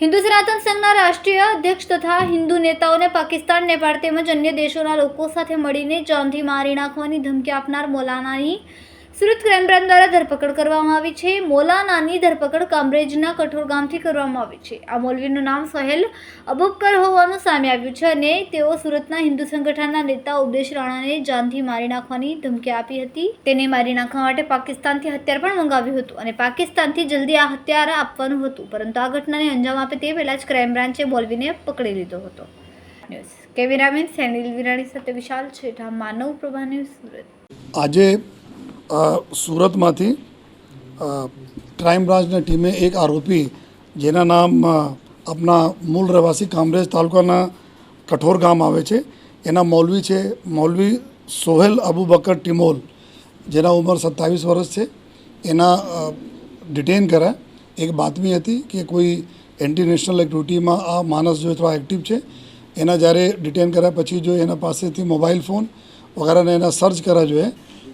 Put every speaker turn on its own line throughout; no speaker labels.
હિન્દુ સનાતન સંઘના રાષ્ટ્રીય અધ્યક્ષ તથા હિન્દુ નેતાઓને પાકિસ્તાન, નેપાળ તેમજ અન્ય દેશોના લોકો સાથે મળીને જાનથી મારી નાખવાની ધમકી આપનાર મૌલાનાની સુરત ક્રાઇમ બ્રાન્ચ દ્વારા ધરપકડ કરવામાં આવી છે. મોલાનાની ધરપકડ કામરેજના કઠોર ગામથી કરવામાં આવી છે. આ મોલવીનું નામ સોહેલ અબુબકર હોવાનું સામે આવ્યું છે અને તેઓ સુરતના હિન્દુ સંગઠનના નેતા ઉપદેશ રાણાને જાનથી મારી નાખવાની ધમકી આપી હતી. તેને મારી નાખવા માટે પાકિસ્તાનથી હથિયાર પણ મંગાવ્યું હતું અને પાકિસ્તાનથી જલ્દી આ હથિયાર આપવાનું હતું. પરંતુ આ ઘટનાને અંજામ આપે તે પહેલાં જ ક્રાઇમ બ્રાન્ચે મોલવીને પકડી લીધો હતો. કેમેરામેન સેનિલ વિરાણી સાથે વિશાલ છેઠા, માનવ પ્રભા ન્યૂઝ સુરત.
આજે સુરતમાંથી ક્રાઇમ બ્રાન્ચની ટીમે એક આરોપી, જેના નામ આપણા મૂળ રહેવાસી કામરેજ તાલુકાના કઠોર ગામ આવે છે. એના મૌલવી છે, મૌલવી સોહેલ અબુબકર ટિમોલ, જેના ઉંમર સત્તાવીસ વર્ષ છે. એના ડિટેન કર્યા. એક બાતમી હતી કે કોઈ એન્ટી નેશનલ એક્ટિવિટીમાં આ માણસ જો થોડા એક્ટિવ છે, એના જ્યારે ડિટેન કર્યા પછી જો એના પાસેથી મોબાઈલ ફોન વગેરેને એના સર્ચ કર્યા જોઈએ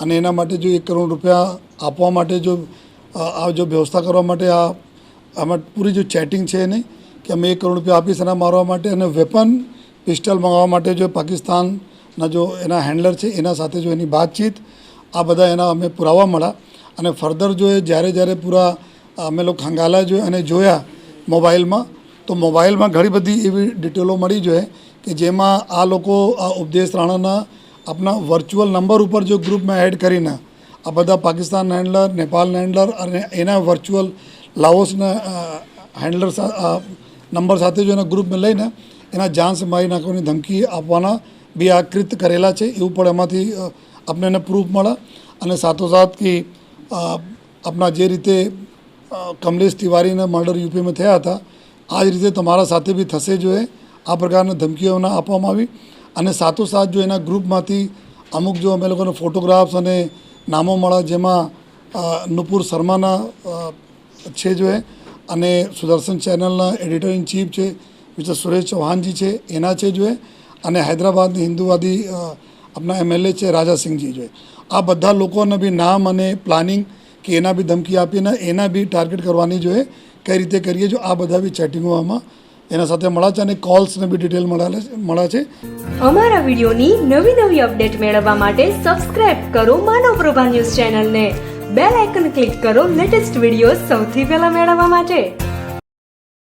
અને એના માટે જો એક કરોડ રૂપિયા આપવા માટે જો આ જો વ્યવસ્થા કરવા માટે આ, આમાં પૂરી જો ચેટિંગ છે એની, કે અમે એક કરોડ રૂપિયા આપીશ એના મારવા માટે અને વેપન પિસ્ટલ મંગાવવા માટે જો પાકિસ્તાનના જો એના હેન્ડલર છે, એના સાથે જો એની વાતચીત, આ બધા એના અમે પુરાવા મળ્યા. અને ફર્ધર જો એ જ્યારે જ્યારે પૂરા, અમે લોકો ખંગાલા જોઈએ અને જોયા મોબાઈલમાં, તો મોબાઈલમાં ઘણી બધી એવી ડિટેલો મળી જોઈએ કે જેમાં આ લોકો, આ ઉપદેશ રાણાના આપણા વર્ચ્યુઅલ નંબર ઉપર જો ગ્રુપમાં એડ કરીને આ બધા પાકિસ્તાન હેન્ડલર નેપાળના હેન્ડલર અને એના વર્ચ્યુઅલ લાઓસના હેન્ડલર નંબર સાથે જો એના ગ્રુપમાં લઈને એના જાન મારી નાખવાની ધમકી આપવાના બી આ કૃત કરેલા છે. એવું પણ એમાંથી અ, આપણે એને પ્રૂફ મળે. અને સાથોસાથ કે આપના જે રીતે કમલેશ તિવારીના મર્ડર યુપીમાં થયા હતા આ જ રીતે તમારા સાથે બી થશે જોઈએ આ પ્રકારની ધમકીઓના આપવામાં આવી. અને સાથોસાથ જો એના ગ્રુપમાંથી અમુક જો અમે લોકોને ફોટોગ્રાફ્સ અને નામો મળ્યા જેમાં નુપુર શર્માના છે જો અને સુદર્શન ચેનલના એડિટર ઇન ચીફ છે, મિસ્ટર સુરેશ ચૌહાણજી છે, એના છે જો અને હૈદરાબાદની હિન્દુવાદી આપણા એમએલએ છે રાજાસિંહજી જો. આ બધા લોકોને બી નામ અને પ્લાનિંગ કે એના બી ધમકી આપીને એના બી ટાર્ગેટ કરવાની જોઈએ કઈ રીતે કરીએ જો આ બધા બી ચેટિંગો આમાં એના સાથે મળ્યા છે અને કોલ્સને બી ડિટેલ મળ્યા છે
અમારા વિડિયોની નવી નવી અપડેટ મેળવવા માટે સબસ્ક્રાઇબ કરો માનવ પ્રભા ન્યૂઝ ચેનલને. બેલ આઇકન ક્લિક કરો લેટેસ્ટ વીડિયો સૌથી પહેલા મેળવવા માટે.